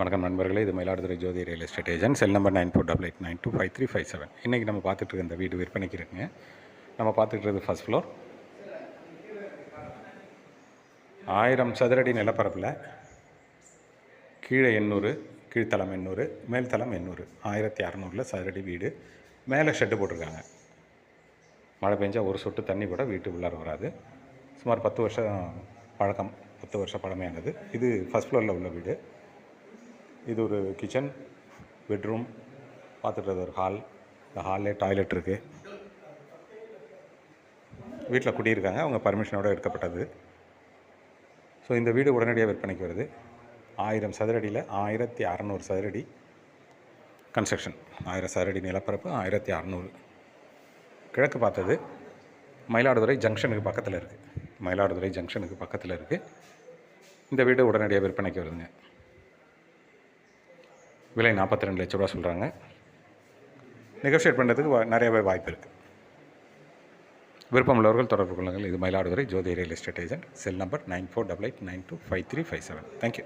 வணக்கம் நண்பர்களே இது Mayiladuthurai Jothi real estate agent. Cell number nine four double eight nine two five three five seven. இன்றைக்கி நம்ம பார்த்துட்டு இருக்க இந்த வீடு விற்பனைக்கு இருக்குங்க நம்ம பார்த்துட்டு ஃபஸ்ட் ஃப்ளோர். ஆயிரம் சதுரடி நிலப்பரப்பில் கீழே எண்ணூறு கீழ்த்தளம் எண்ணூறு மேல்தளம் எண்ணூறு. ஆயிரத்தி அறநூறில் சதுரடி வீடு. மேலே ஷெட்டு போட்டிருக்காங்க. மழை பெஞ்சால் ஒரு சொட்டு தண்ணி கூட வீட்டு உள்ளார வராது. சுமார் பத்து வருஷம் பழக்கம் பத்து வருஷம் பழமையானது. இது ஃபஸ்ட் ஃப்ளோரில் உள்ள வீடு. இது ஒரு கிச்சன் பெட்ரூம் பார்த்துட்டு ஒரு ஹால் இந்த ஹால்லே டாய்லெட் இருக்குது வீட்டில் குடியிருக்காங்க. அவங்க பர்மிஷனோடு எடுக்கப்பட்டது. ஸோ இந்த வீடு உடனடியாக விற்பனைக்கு வருது. ஆயிரம் சதுரடியில் ஆயிரத்தி அறநூறு சதுரடி கன்ஸ்ட்ரக்ஷன் ஆயிரம் சதுரடி நிலப்பரப்பு ஆயிரத்தி அறநூறு. கிழக்கு பார்த்தது மயிலாடுதுறை ஜங்ஷனுக்கு பக்கத்தில் இருக்குது மயிலாடுதுறை ஜங்ஷனுக்கு பக்கத்தில் இருக்குது இந்த வீடு உடனடியாக விற்பனைக்கு வருதுங்க. விலை நாற்பத்தி ரெண்டு லட்ச ரூபா சொல்கிறாங்க நெகோஷியேட் பண்ணுறதுக்கு வா- நிறையவே வாய்ப்பு இருக்குது விருப்பம் உள்ளவர்கள் தொடர்பு கொள்ளுங்கள். இது Mayiladuthurai Jothi real estate agent cell number nine four double eight nine two five three five seven thank you